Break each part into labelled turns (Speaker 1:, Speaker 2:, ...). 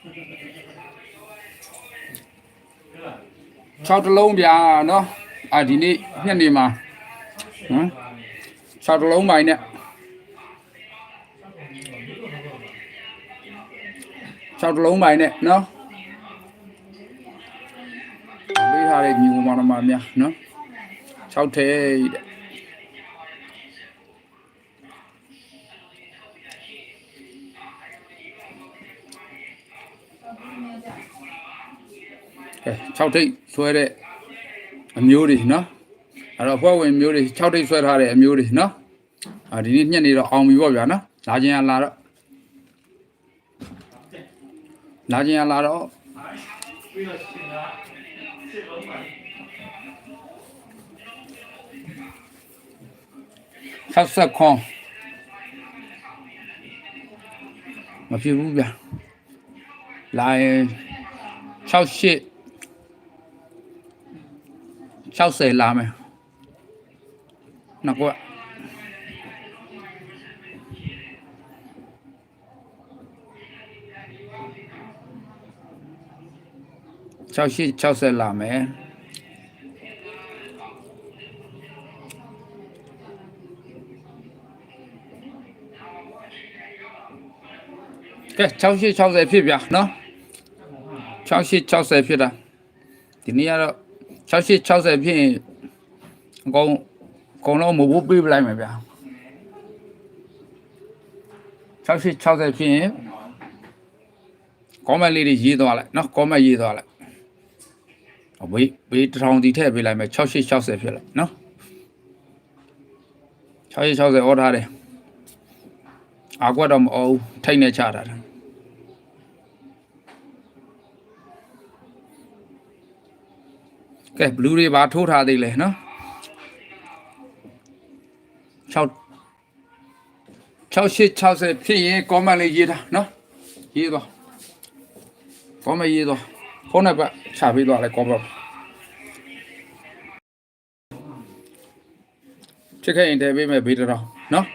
Speaker 1: 6တလုံးဗျာနော်အာဒီနေ့ညနေမှာဟမ်6တလုံးပိုင်းနဲ့6တလုံးပိုင်းနဲ့နော်ပေးထားတဲ့ညီမမောင်နှမများနော်6ထဲတဲ့ 6ထိပ်ဆွဲတဲ့အမျိုးတွေနော်အဲ့တော့ဖွဲ့ဝင်မျိုးတွေ6ထိပ်ဆွဲထားတဲ့အမျိုးတွေနော်အာဒီနေ့ညက်နေတော့အောင်ပြီပေါ့ဗျာနော်လာခြင်းရလာတော့လာခြင်းရလာတော့ဆက်ဆက်ခွန်မဖြစ်ဘူးဗျာလာရင်6 8 60လာမယ်နောက်ကွ68 60လာမယ်ကဲ68 60ဖြစ်ဗျာနော်68 60ဖြစ်တာဒီနေ့ကတော့ 68 60ဖြစ်ရင်အကုန်အကုန်လုံးမဟုတ်ပေးပလိုက်မယ်ဗျာ68 60ဖြစ်ရင်ကောမန့်လေးတွေရေးသွားလိုက်နော်ကောမန့်ရေးသွားလိုက်ဝေးဝေးတစ်ထောင်စီထည့်ပေးလိုက်မယ်68 60ဖြစ်လိုက်နော်68 60ဩထားတယ်အာကွက်တော့မအောင်ထိတ်နေချတာတယ် ကဲဘလူးတွေပါထိုးထားသေးလဲနော်6 68 60ဖြစ်ရင် comment လေးရေးတာနော်ရေးသွား comment ရေးသွားဖုန်းနံပါတ်ချပေးသွားလဲ comment ဖြစ်ခဲ့ရင်ထည့်ပေးမယ်ဘေးတစ်ထောင်နော်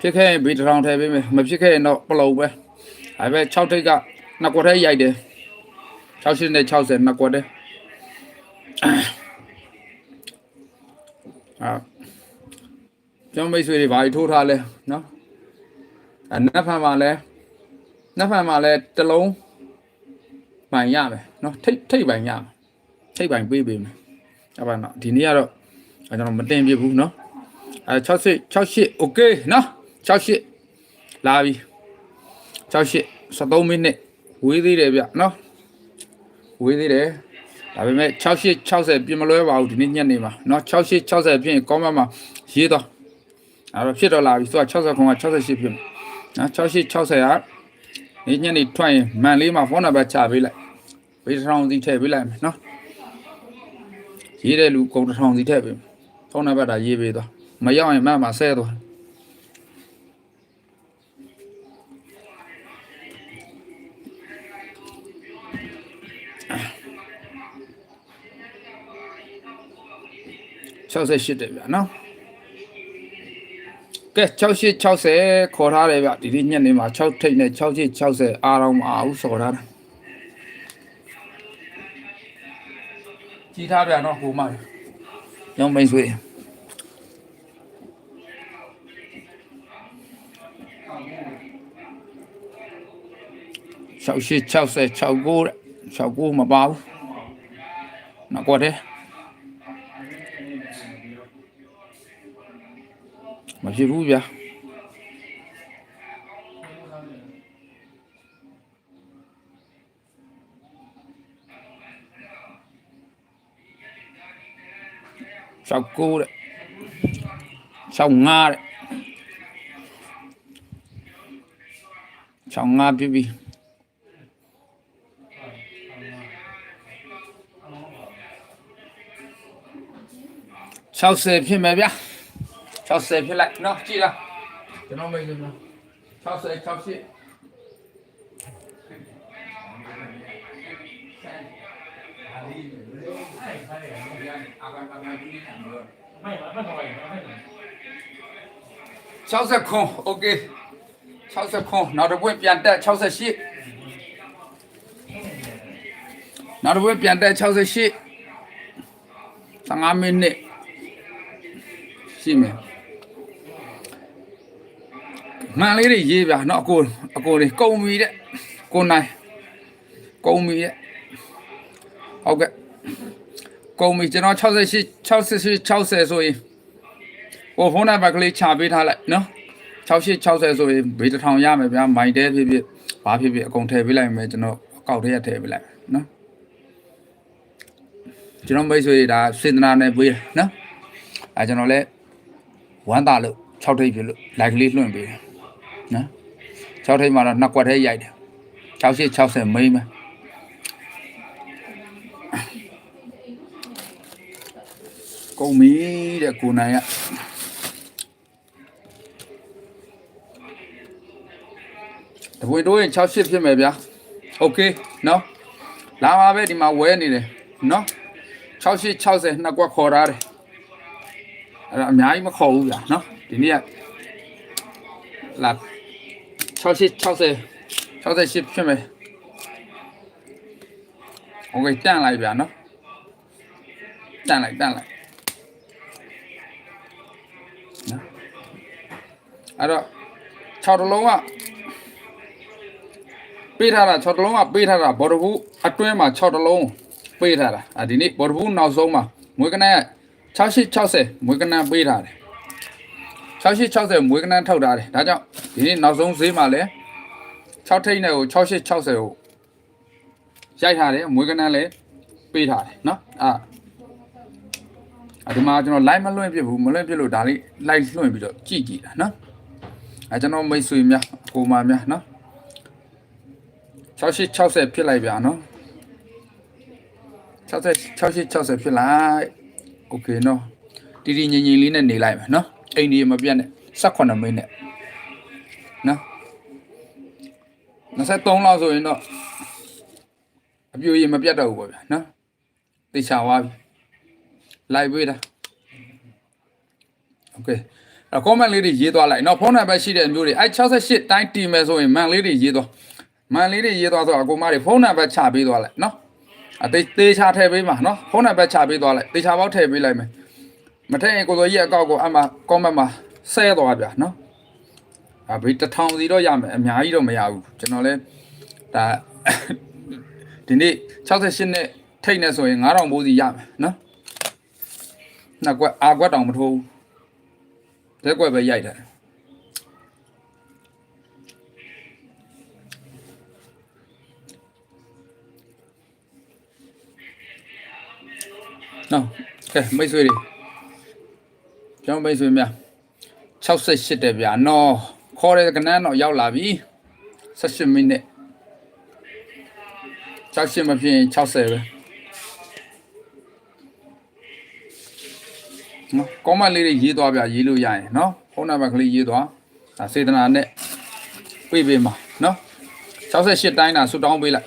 Speaker 1: ဖြစ်ခဲ့ရင်ဘေးတစ်ထောင်ထည့်ပေးမယ်မဖြစ်ခဲ့ရင်တော့ပလုံပဲအဲပဲ6ထိတ်ကနှစ်ကွက်ထဲရိုက်တယ် 60နဲ့60နှစ်ကွက်ထဲအာကျောင်းမိတ်ဆွေတွေဘာကြီးထိုးထားလဲနော်အနက်ဖန်မှာလဲနက်ဖန်မှာလဲတစ်လုံးပိုင်ရမယ်နော်ထိတ်ထိတ်ပိုင်ရမယ်ထိတ်ပိုင်ပေးပေးမယ်အဲ့ပါနော်ဒီနေ့ကတော့ကျွန်တော်မတင်ပြဘူးနော်အဲ68 68 okay နော်68လာပြီ68 73မိနစ်ဝေးသေးတယ်ဗျနော် ဝေးသေးတယ်ဒါပေမဲ့68 60ပြင်မလွဲပါဘူးဒီနေ့ညနေမှာနော်68 60ဖြစ်ရင်ကောမန့်မှာရေးတော့အဲ့တော့ဖြစ်တော့လာပြီသူက60ခွန်က68ဖြစ်မယ်နော်68 60ကနေ့ညနေထွက်ရင်မန်လေးမှာဖုန်းနံပါတ်ချပေးလိုက်ဘေးတစ်ထောင်စီထည့်ပေးလိုက်မယ်နော်ရေးတဲ့လူကုန်တစ်ထောင်စီထည့်ပေးမယ်ဖုန်းနံပါတ်ဒါရေးပေးသွားမရောက်ရင်မန်မှာဆဲသွား 68တယ်ဗျာနော်ကဲ68 60ခေါ်ထားတယ်ဗျဒီနေ့ညနေမှာ6ထိတ်နဲ့68 60အားလုံးမအောင်ဆော်ထားတာကြီးထားဗျာနော်ဟိုမှာရောင်းမိတ်ဆွေ68 60 69တဲ့69မပါဘူးနောက်ကွက်တယ် မဖြစ်ဘူးဗျာ69တဲ့65တဲ့65ပြပြီ60ဖြစ်မယ်ဗျာ 60ဖြစ်လိုက်နော်ကြည့်လားကျွန်တော်မိတ်ဆွေများ60 6860ခွန်โอเค 60ခွန်နောက်တစ်ပွင့်ပြန်တက်68နောက်တစ်ပွင့်ပြန်တက်68 15မိနစ်ရှိမယ် မှန်လေးတွေရေးပြနော်အကိုအကိုတွေကုံပြီတဲ့ကိုနိုင်ကုံပြီတဲ့ဟုတ်ကဲ့ကုံပြီကျွန်တော်68 68 60ဆိုရင်ဟိုဖုန်းနံပါတ်ကလေးချပေးထားလိုက်နော်68 60ဆိုရင်ဘေးတစ်ထောင်ရမယ်ဗျာမိုင်တဲဖြစ်ဖြစ်ဘာဖြစ်ဖြစ်အကုန်ထည့်ပေးလိုက်မယ်ကျွန်တော်အကောက်ထဲရထည့်ပေးလိုက်နော်ကျွန်တော်မိတ်ဆွေဒါစေတနာနဲ့ပေးတယ်နော်အဲကျွန်တော်လည်းဝမ်းသာလို့၆ထိပ်ဖြစ်လို့ like လေးလွှင့်ပေးတယ် နော်6ထိပ်မှာတော့နှစ်ကွက်ထဲရိုက်တယ်68 60မိမ့်မယ်ကုန်ပြီတဲ့ကိုနိုင်ရတပွေတိုးရင်68ဖြစ်မယ်ဗျာโอเคနော်လာပါပဲဒီမှာဝဲနေတယ်နော် 68 60နှစ်ကွက်ခေါ်ထားတယ်အဲ့ဒါအများကြီးမခေါ်ဘူးဗျာနော်ဒီနေ့ကလာ 68 60 68ဖြစ်မယ်โอเคတန့်လိုက်ဗျာနော်တန့်လိုက်တန့်လိုက်နော်အဲ့တော့6တလုံးကပေးထားတာ6တလုံးကပေးထားတာဘော်ဒဘူးအတွင်းမှာ6တလုံးပေးထားတာအာဒီနေ့ဘော်ဒဘူးနောက်ဆုံးမှာမွေးကနန်း68 60မွေးကနန်းပေးထားတယ် 68 60မွေးကနန်းထုတ်ထားတယ်ဒါကြောင့်ဒီနေ့နောက်ဆုံးဈေးမှာလဲ6ထိပ်နဲ့ကို68 60ကိုရိုက်ထားတယ်မွေးကနန်းလည်းပေးထားတယ်နော်အာအဒီမှာကျွန်တော် live မလွှင့်ပြဘူးမလွှင့်ပြလို့ဒါလေး live လွှင့်ပြီးတော့ကြည့်ကြည့်တာနော်အဲကျွန်တော်မိတ်ဆွေများကိုမများနော်68 60ဖြစ်လိုက်ဗျာနော်60 68 60ဖြစ်လိုက်โอเคနော်တီတီငင်ငင်လေးနဲ့နေလိုက်မယ်နော် အိမ်ဒီမပြတ်နဲ့18မိနစ်နော်23လောက်ဆိုရင်တော့အပြူရင်မပြတ်တော့ဘူးပေါ့ဗျာနော်တေချာသွားပြီလိုက်ပေးတာโอเคအဲ့ comment လေးတွေရေးသွားလိုက်เนาะဖုန်းနံပါတ်ရှိတဲ့မျိုးတွေအဲ68တိုင်းတီမယ်ဆိုရင်မန်လေးတွေရေးသွားမန်လေးတွေရေးသွားဆိုအကူမတွေဖုန်းနံပါတ်ချပေးသွားလိုက်เนาะအသေးသေးချာထည့်ပေးမှာเนาะဖုန်းနံပါတ်ချပေးသွားလိုက်တေချာပေါက်ထည့်ပေးလိုက်မယ် မထည့်ရင်ကိုစော်ကြီးအကောက်ကိုအမှ comment မှာဆဲသွားဗျာနော်အဘေးတထောင်စီတော့ရမယ်အများကြီးတော့မရဘူးကျွန်တော်လဲဒါဒီနေ့68နဲ့ထိတ်နေဆိုရင်9000ဘိုးစီရမယ်နော်နှစ်ကွက်အာကွက်တောင်မထိုးဘူးလက်ကွက်ပဲရိုက်တယ်နော်ကဲမိတ်ဆွေတွေ ကျောင်းမိတ်ဆွေများ68တဲ့ဗျာနော်ခေါ်တဲ့ကနန်းတော့ရောက်လာပြီ18မိနစ်68မဖြစ်ရင်60ပဲနော်ကောမန့်လေးတွေရေးသွားပြရေးလို့ရရင်နော်ဖုန်းနံပါတ်ကလေးရေးသွားဒါစေတနာနဲ့ပြေးပေးမှာနော်68တိုင်းတာဆူတောင်းပေးလိုက်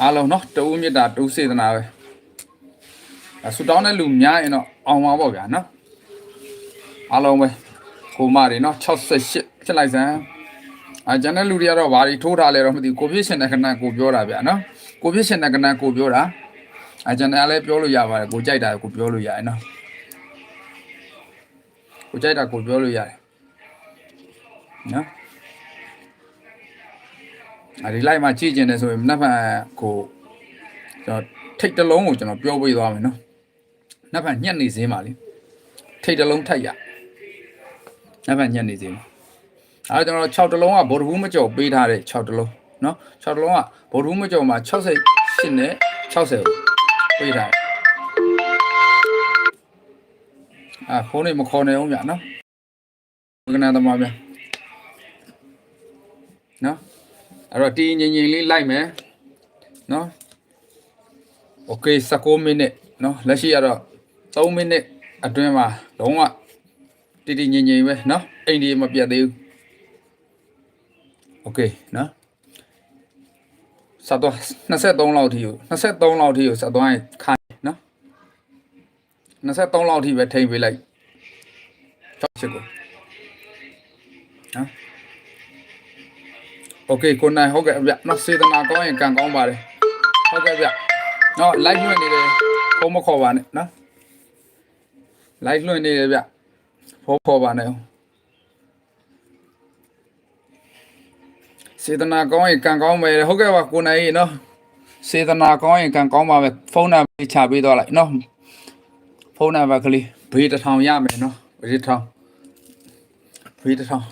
Speaker 1: အားလုံးနော်တူမြစ်တာတူစေတနာပဲဒါဆူတောင်းတဲ့လူများရင်တော့အောင်ပါပေါ့ဗျာနော် အားလုံးပဲကိုမတွေနော်68ဖြစ်လိုက်စမ်းအာကျန်တဲ့လူတွေကတော့ဘာတွေထိုးထားလဲတော့မသိဘူးကိုဖြစ်ရှင်တဲ့ခဏကိုပြောတာဗျာနော်ကိုဖြစ်ရှင်တဲ့ခဏကိုပြောတာအာကျန်တဲ့လည်းပြောလို့ရပါတယ်ကိုကြိုက်တာကိုပြောလို့ရတယ်နော်ကိုကြိုက်တာကိုပြောလို့ရတယ်နော်အဲဒီလိုက်မှာကြည့်ကျင်တယ်ဆိုရင်နှစ်ဖက်ကိုကျွန်တော်ထိတ်တစ်လုံးကိုကျွန်တော်ပြောပေးသွားမယ်နော်နှစ်ဖက်ညက်နေစင်းပါလေထိတ်တစ်လုံးထက်ရ နှစ်ဖက်ညက်နေစင်းပါအဲကျွန်တော်6တလုံးကဘော်ဒဘူးမကြော်ပေးထားတဲ့6တလုံးနော်6တလုံးကဘော်ဒဘူးမကြော်မှာ68နဲ့60ကိုပေးထားတယ်အာဖုန်းနေမခေါ်နေအောင်ဗျာနော်ဘယ်ကနာသမားဗျာနော်အဲ့တော့တီးငင်ငင်လေးလိုက်မယ်နော်โอเค19မိနစ်နော်လက်ရှိကတော့3မိနစ်အတွင်းမှာလုံးဝ တီတီငင်ငင်ပဲနော်အိမ်ဒီမပြတ်သေးဘူးโอเคနော်စတော့23လောက်ထိကို23လောက်ထိကိုစတော့ခိုင်းနော်23လောက်ထိပဲထိမ့်ပေးလိုက်6ချက်ကိုနော် โอเคကိုနိုင်ဟုတ်ကဲ့ဗျနော်စေတနာကောင်းရင်ကံကောင်းပါတယ်ဟုတ်ကဲ့ဗျနော် live လွှင့်နေတယ်ဖုန်းမခေါ်ပါနဲ့နော် live လွှင့်နေတယ်ဗျ ဖုန်းခေါ်ပါနဲ့စေတနာကောင်းရင်ကံကောင်းမယ်ဟုတ်ကဲ့ပါကိုနိုင်ရေနော်စေတနာကောင်းရင်ကံကောင်းပါမယ်ဖုန်းနံပါတ်ချပေးတော့လိုက်နော်ဖုန်းနံပါတ်ကလေးဘေးတစ်ထောင်ရမယ်နော်ဘေးတစ်ထောင်ဘေးတစ်ထောင်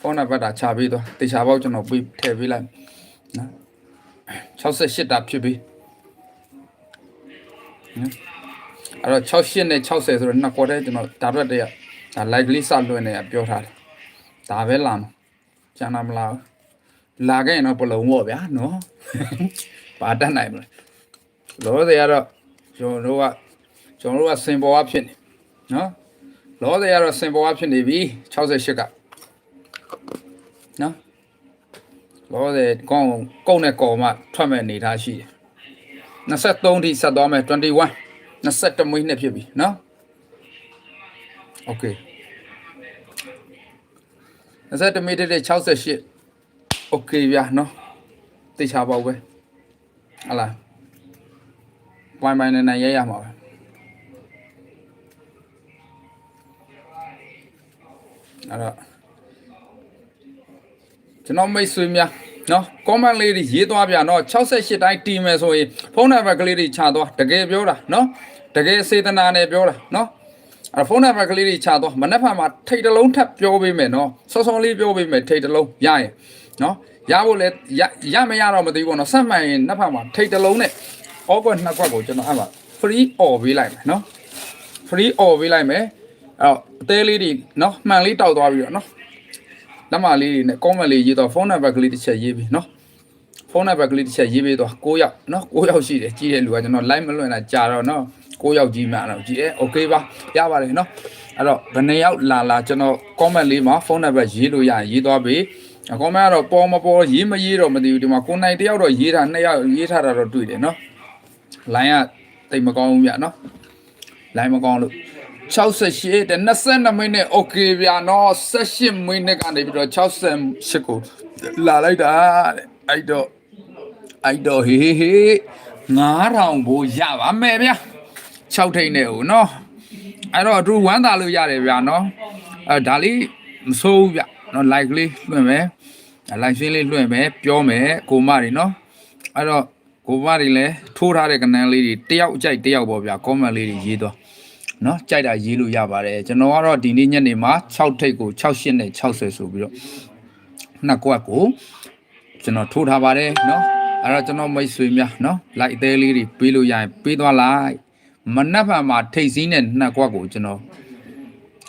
Speaker 1: ဖုန်းနံပါတ်တာချပေးသွားတေချာပေါက်ကျွန်တော်ပေးထည့်ပေးလိုက်နော်68တာဖြစ်ပြီနော်အဲ့တော့68နဲ့60ဆိုတော့နှစ်ကွက်တည်းကျွန်တော်ဒါရက်တည်းက ဒါ live လေးစလွှင့်နေရပြောထားတယ်ဒါပဲလာမှာကျန်တာမလာဘူးလာခဲ့ရင်တော့ပလုံပေါ့ဗျာနော်ဘာတတ်နိုင်မလဲလောဆယ်ကတော့ကျွန်တော်တို့ကကျွန်တော်တို့ကစင်ပေါ်ကဖြစ်နေနော်လောဆယ်ကတော့စင်ပေါ်ကဖြစ်နေပြီ68ကနော်လောဆယ်ကောင်းကုန်းနဲ့ကော်မှထွက်မဲ့အနေထားရှိတယ်23ထိဆက်သွားမယ်21 21မိနစ်ဖြစ်ပြီနော် โอเค21မိနစ်နဲ့68โอเคဗျာနော်သိချပါဦးပဲဟလာဝိုင်းပိုင်းနဲ့နိုင်ရရမှာပဲအဲ့တော့ ကျွန်တော်မိတ်ဆွေများနော် comment လေးတွေရေးသွားပြနော်68တိုင်းတီးမယ်ဆိုရင်ဖုန်းနံပါတ်ကလေးတွေခြာသွားတကယ်ပြောတာနော်တကယ်စေတနာနဲ့ပြောတာနော် အဲ့ဖုန်းနံပါတ်ကလေးတွေချတော့မနေ့ဖန်မှာထိတ်တလုံးထပ်ပြောပေးမယ်နော်စောစောလေးပြောပေးမယ်ထိတ်တလုံးရရင်နော်ရဖို့လဲရမရတော့မသိဘူးပေါ့နော်စက်မှန်ရင်နှစ်ဖက်မှာထိတ်တလုံးနဲ့အော့ကွက်နှစ်ကွက်ကိုကျွန်တော်အဲ့မှာ free all ပေးလိုက်မယ်နော် free all ပေးလိုက်မယ်အဲ့တော့အသေးလေးတွေနော်မှန်လေးတောက်သွားပြီးတော့နော်လက်မလေးတွေနဲ့ comment လေးရေးတော့ဖုန်းနံပါတ်ကလေးတစ်ချက်ရေးပြီးနော်ဖုန်းနံပါတ်ကလေးတစ်ချက်ရေးပေးတော့9ရောက်နော်9ရောက်ရှိတယ်ကြီးတဲ့လူကကျွန်တော် live မလွှင့်တာကြာတော့နော် นาะ9ယောက်ကြီးမှတော့ကြီးတယ် okay ပါရပါတယ်เนาะအဲ့တော့ဘယ်နှစ်ယောက်လာလာကျွန်တော် comment လေးမှာဖုန်းနံပါတ်ရေးလို့ရရင်ရေးသွားပြီအ comment ကတော့ပေါ်မပေါ်ရေးမရေးတော့မသိဘူးဒီမှာကိုနိုင်တယောက်တော့ရေးတာနှစ်ယောက်ရေးထားတာတော့တွေ့တယ်เนาะ line ကတိတ်မကောင်းဘူးဗျเนาะ line မကောင်းလို့68တဲ့22မိနစ် okay ဗျာနော်18မိနစ်ကနေပြီးတော့68ကိုလာလိုက်တာတဲ့အဲ့တော့အဲ့တော့ဟေးဟေး9000ဘိုးရပါမယ်ဗျာ 6ထိန်နဲ့ဟိုနော်အဲ့တော့သူဝမ်းသာလို့ရတယ်ဗျာနော်အဲဒါလေးမဆိုးဘူးဗျနော် like လေးလွှင့်မယ် like ရှင်းလေးလွှင့်မယ်ပြောမယ်ကိုမတွေနော်အဲ့တော့ကိုမတွေလည်းထိုးထားတဲ့ကနန်းလေးတွေတယောက်အကြိုက်တယောက်ပေါ့ဗျာ comment လေးတွေရေးသွားနော်ကြိုက်တာရေးလို့ရပါတယ်ကျွန်တော်ကတော့ဒီနေ့ညနေမှာ6ထိပ်ကို68နဲ့60ဆိုပြီးတော့နှစ်ကွက်ကိုကျွန်တော်ထိုးထားပါတယ်နော်အဲ့တော့ကျွန်တော်မိတ်ဆွေများနော်လိုက်အသေးလေးတွေပေးလို့ရရင်ပေးသွားလိုက် မနက်ဖြန်မှာထိတ်စည်းနဲ့နှစ်ကွက်ကိုကျွန်တော်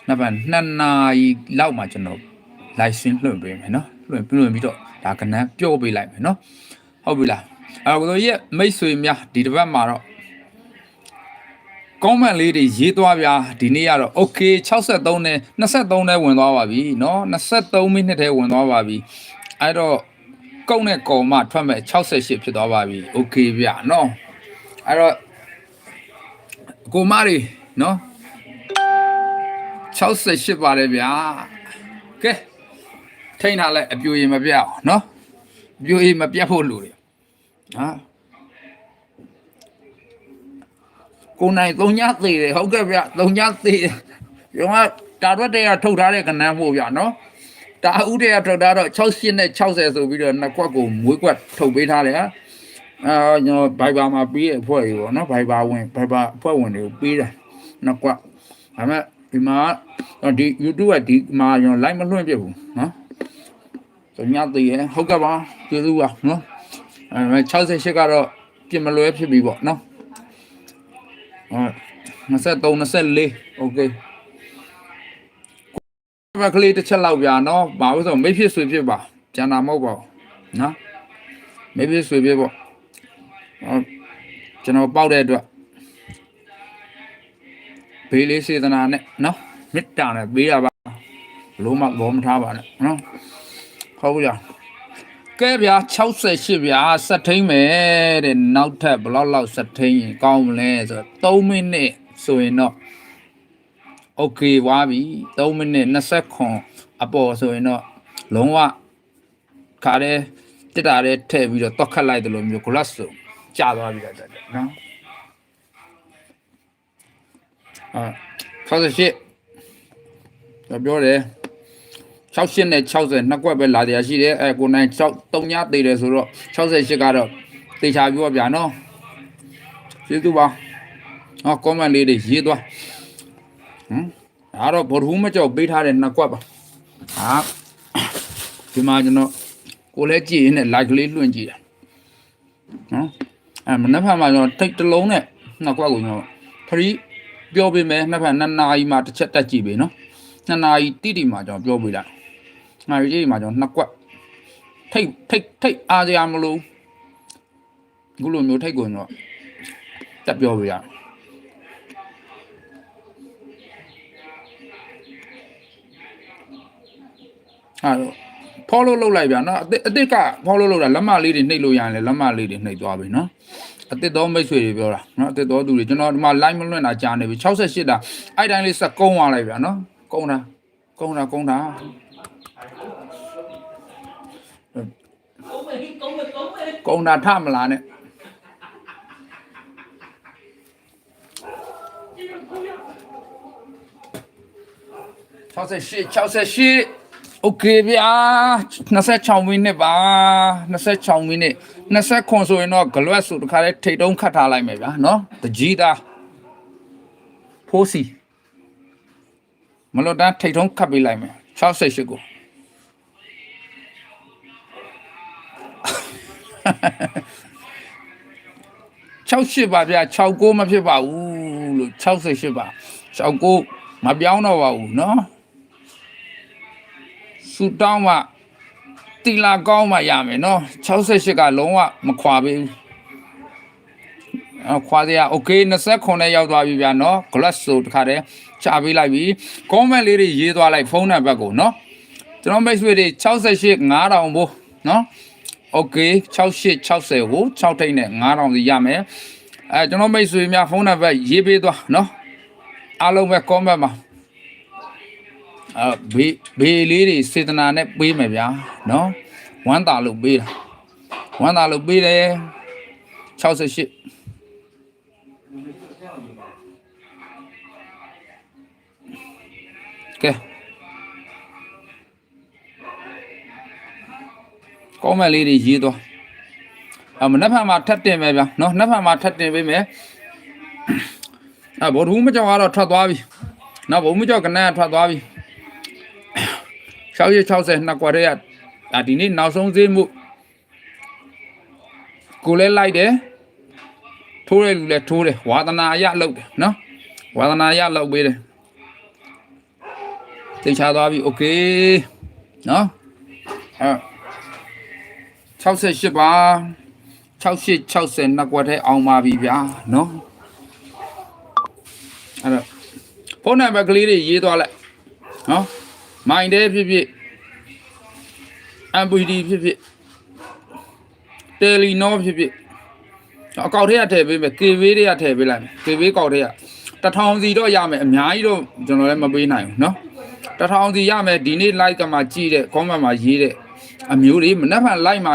Speaker 1: နှစ်ပတ်နှစ်နာရီလောက်မှာကျွန်တော်လိုက်ရှင်းလွှင့်ပေးမယ်နော်လွှင့်လွှင့်ပြီးတော့ဒါကနန်းပြော့ပေးလိုက်မယ်နော်ဟုတ်ပြီလားအဲ့တော့ကိုတို့ရဲ့မိတ်ဆွေများဒီတစ်ပတ်မှာတော့ comment လေးတွေရေးသွားဗျာဒီနေ့ကတော့ okay 63နဲ့23နဲ့ဝင်သွားပါပြီเนาะ23မိနစ်ထဲဝင်သွားပါပြီအဲ့တော့ကုန်းနဲ့ကော်မထွက်မဲ့68ဖြစ်သွားပါပြီ okay ဗျာเนาะအဲ့တော့ အကိုမတွေနော်68ပါတယ်ဗျာကဲထိန်းထားလိုက်အပြူရင်မပြအောင်နော်အပြူရင်မပြတ်ဖို့လိုတယ်ဟာကိုနိုင်သုံးညသေးတယ်ဟုတ်ကဲ့ဗျသုံးညသေးတယ်ရောကတာရွက်တွေကထုတ်ထားတဲ့ကဏ္ဍဖို့ဗျနော်တာဥတွေကထုတ်ထားတော့68နဲ့60ဆိုပြီးတော့နှစ်ကွက်ကိုမွေးကွက်ထုတ်ပေးထားတယ်ဟာ အာကျွန်တော်ဘိုင်ဘာမှာပြီးရဲ့အဖွဲ့ကြီးပေါ့နော်ဘိုင်ဘာဝင်ဘိုင်ဘာအဖွဲ့ဝင်တွေကိုပြီးတယ်နှစ်ကွက်ဒါပေမဲ့ဒီမှာဒီ YouTube ကဒီမှာကျွန်တော် live မလွှင့်ပြဘူးနော်သုံးညသေးရဟုတ်ကဲ့ပါကျေးဇူးပါနော်အဲ68ကတော့ပြင်မလွဲဖြစ်ပြီပေါ့နော်ဟုတ်23 24 okay ဘက်ကလေးတစ်ချက်လောက်ပြနော်ဘာလို့ဆိုမိတ်ဖြစ်ဆွေဖြစ်ပါကျန်တာမဟုတ်ပါဘူးနော်မိတ်ဖြစ်ဆွေဖြစ်ပေါ့ဟုတ် ကျွန်တော်ပေါက်တဲ့အတွက်ဘေးလေးစေတနာနဲ့နော်မေတ္တာနဲ့ပေးရပါလုံးမဘောမထားပါနဲ့နော်ဟုတ်ပြီလားကဲဗျာ68ဗျာစက်ထိန်မယ်တဲ့နောက်ထပ်ဘယ်လောက်လောက်စက်ထိန်ရင်ကောင်းမလဲဆိုတော့3မိနစ်ဆိုရင်တော့โอเคွားပြီ3မိနစ်20ခွန်အပေါ်ဆိုရင်တော့လုံးဝခါတဲ့ တစ်တာလေးထည့်ပြီးတော့တောက်ခတ်လိုက်တယ်လို့မျိုး glass ဆို ကြာသွားပြီတဲ့နော်အာ68ကျွန်တော်ပြောတယ်68နဲ့60နှစ်ကွက်ပဲလာတရားရှိတယ်အဲကိုနိုင်6 3ညသေးတယ်ဆိုတော့68ကတော့တေချာပြောပြနော်ကျေးဇူးပါဟော comment လေးတွေရေးသွားဟမ်အဲ့တော့ဘော်ဒူးမကြောက်ပေးထားတဲ့နှစ်ကွက်ပါဟာဒီမှာကျွန်တော်ကိုလည်းကြည့်ရင်းနဲ့ like လေးလွှင့်ကြည့်တယ်နော် အဲမနေ့ကမှကျွန်တော်ထိတ်တစ်လုံးနဲ့နှစ်ကွက်ကိုကျွန်တော်ခရီးပြောပေးမယ်နှစ်ဖက်နှစ်နာရီမှတစ်ချက်တက်ကြည့်ပေးနော်နှစ်နာရီတိတိမှကျွန်တော်ပြောပေးလိုက်နာရီကြီးမှကျွန်တော်နှစ်ကွက်ထိတ်ထိတ်ထိတ်အားရမလို့အခုလိုမျိုးထိတ်ကိုကျွန်တော်တက်ပြောပေးရအဲ့တော့ follow လုပ်လိုက်ဗျာနော်အစ်အစ်က follow လုပ်တာလက်မလေးတွေနှိပ်လို့ရရင်လည်းလက်မလေးတွေနှိပ်သွားပြီနော်အစ်တော်မိတ်ဆွေတွေပြောတာနော်အစ်တော်သူတွေကျွန်တော်ဒီမှာ line မလွှင့်တာကြာနေပြီ68တာအဲ့တိုင်းလေးစက်ကုန်းသွားလိုက်ဗျာနော်ကုန်းတာကုန်းတာကုန်းတာ
Speaker 2: Cống về đi, cống về, cống về.
Speaker 1: ကုန်းတာထမလားနဲ့68 68 Okay ဗျာ26မိနစ်ပါ26မိနစ်20ခွန်ဆိုရင်တော့ glass ဆိုတခါလဲထိတ်တုံးခတ်ထားလိုက်မယ်ဗျာနော်တကြီးသားဖိုးစီမလို့တန်းထိတ်တုံးခတ်ပေးလိုက်မယ်68ကို 68ပါဗျာ69မဖြစ်ပါဘူးလို့68ပါ69မပြောင်းတော့ပါဘူးเนาะ ဆူတောင်းမှတီလာကောင်းမှရမယ်နော်68ကလုံးဝမခွာဘူးအခွာစရာ okay 29ရောက်သွားပြီဗျာနော် glass ဆိုတခါတည်းချပေးလိုက်ပြီ comment လေးတွေရေးသွားလိုက်ဖုန်းနံပါတ်ကိုနော်ကျွန်တော် message တွေ68 9000ဘိုးနော် okay 68 60ဟို6ထိတ်နဲ့9000စီရမယ်အဲကျွန်တော်မိတ်ဆွေများဖုန်းနံပါတ်ရေးပေးသွားနော်အားလုံးပဲ comment ပါ အဲဘေးဘေးလေးတွေစေတနာနဲ့ပေးမယ်ဗျာနော်ဝမ်းသာလို့ပေးတာဝမ်းသာလို့ပေးတယ်68ကဲကောင်းမလေးတွေရေးသွားအမနက်ဖြန်မှာထပ်တင်မယ်ဗျာနော်နက်ဖြန်မှာထပ်တင်ပေးမယ်အဘောဓူးမကြောက်ကတော့ထွက်သွားပြီနော်ဘုံမကြောက်ကနန်းကထွက်သွားပြီ 6ရက်60နှစ်ကွာတည်းကဒါဒီနေ့နောက်ဆုံးသေးမှုကိုလဲလိုက်တယ်ထိုးတဲ့လူလဲထိုးတယ်ဝါသနာအရလောက်တယ်နော်ဝါသနာအရလောက်ပေးတယ်သိချသွားပြီโอเคနော်အဲ 68ပါ68 60နှစ်ကွက်ထဲအောင်ပါပြီဗျာနော်အဲ့တော့ဖုန်းနံပါတ်ကလေးတွေရေးသွားလိုက်နော် မိုင်တဲဖြစ်ဖြစ် MPD ဖြစ်ဖြစ်တယ်လီနောဖြစ်ဖြစ်အကောက်ထဲကထည့်ပေးမယ် KV တွေကထည့်ပေးလိုက်မယ် KV ကောက်ထဲကတထောင်စီတော့ရမယ်အများကြီးတော့ကျွန်တော်လည်းမပေးနိုင်ဘူးเนาะတထောင်စီရမယ်ဒီနေ့ like ကမှကြည့်တဲ့ comment မှာရေးတဲ့အမျိုးတွေမနှက်ဖန် like မှာ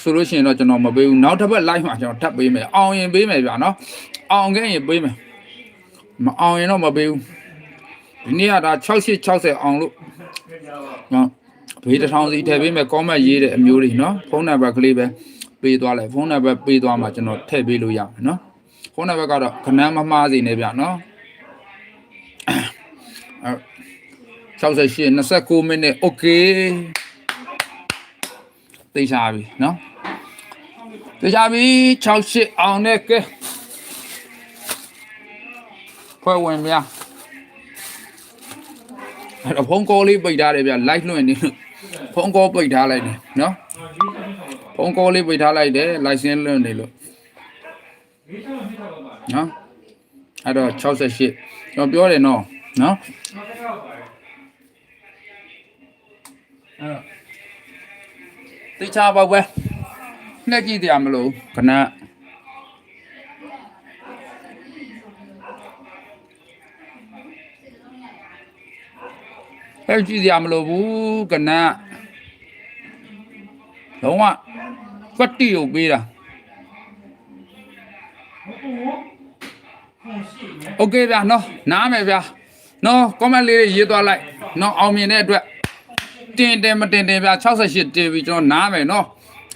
Speaker 1: ဆိုလို့ရှိရင်တော့ကျွန်တော်မပေးဘူးနောက်တစ်ပတ် like မှာကျွန်တော်ထပ်ပေးမယ်အောင်ရင်ပေးမယ်ဗျာเนาะအောင်ခဲ့ရင်ပေးမယ်မအောင်ရင်တော့မပေးဘူးဒီနေ့ကဒါ68 60အောင်လို့ နော်ဘေးတစ်ထောင်စီထည့်ပေးမယ် comment ရေးတဲ့အမျိုးတွေနော်ဖုန်းနံပါတ်ကလေးပဲပေးသွားလိုက်ဖုန်းနံပါတ်ပေးသွားမှကျွန်တော်ထည့်ပေးလို့ရမယ်နော်ဖုန်းနံပါတ်ကတော့ခဏမမှားစီနေဗျနော်68 29မိနစ် okay သိချာပြီနော်သိချာပြီ68အောင်နဲ့ကဲဖွဲ့ဝင်များ အဲ့တော့ဖုန်း call လေးပိတ်ထားတယ်ဗျ live လွှင့်နေလို့ဖုန်း call ပိတ်ထားလိုက်တယ်နော်ဖုန်း call လေးပိတ်ထားလိုက်တယ် license လွှင့်နေလို့နော်အဲ့တော့68ကျွန်တော်ပြောတယ်နော်နော်အဲ့တိချာပေါ့ပဲနှက်ကြည့်တရားမလို့ခဏ အဲ့ကြည့်တရားမလို့ဘူးခဏလုံးဝ ကွက်တီကိုပေးတာ โอเคဗျာနော်နားမယ်ဗျာနော် comment လေးတွေရေးသွားလိုက်နော်အောင်မြင်တဲ့အတွက်တင်တင်မတင်တင်ဗျာ68တင်ပြီကျွန်တော်နားမယ်နော်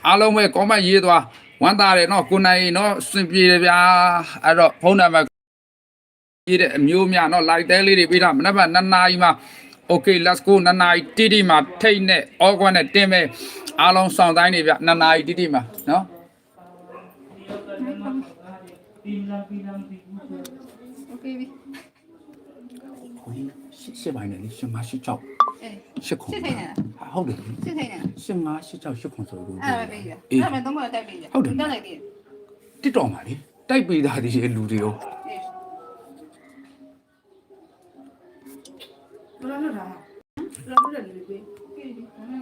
Speaker 1: အားလုံးပဲ comment ရေးသွားဝမ်းသာတယ်နော်ကိုနိုင်နော်စင်ပြေတယ်ဗျာအဲ့တော့ဖုန်းနံပါတ်ရေးတဲ့အမျိုးများနော် like တဲလေးတွေပေးတာမနက်ဖြန်2နာရီမှာ okay let's go နှစ်နာရီတိတိမှာထိတ်နဲ့ organ နဲ့တင်းပဲအားလုံးစောင့်တိုင်းနေဗျနှစ်နာရီတိတိမှာနော်ရှစ်ပိုင်းနဲ့ရှင်မရှိချောက်ရှစ်ခု
Speaker 3: ရှစ်ထိုင်နေတာ
Speaker 1: ဟုတ်တယ်
Speaker 3: ရှစ်ထိုင်နေတာ
Speaker 1: ရှင်မရှိချောက်ရှစ်ခုဆိုလို့
Speaker 3: အဲ့ဒါပဲကြီး
Speaker 1: အဲ့
Speaker 3: ဒါမှသုံးခုတိုက်ပြီ
Speaker 1: ဟုတ်တယ်
Speaker 3: တိုက်လိုက်ပြီ
Speaker 1: တစ်တော်မှာလေတိုက်ပေးတာဒီလူတွေရော
Speaker 3: အေး
Speaker 4: ဘယ်လို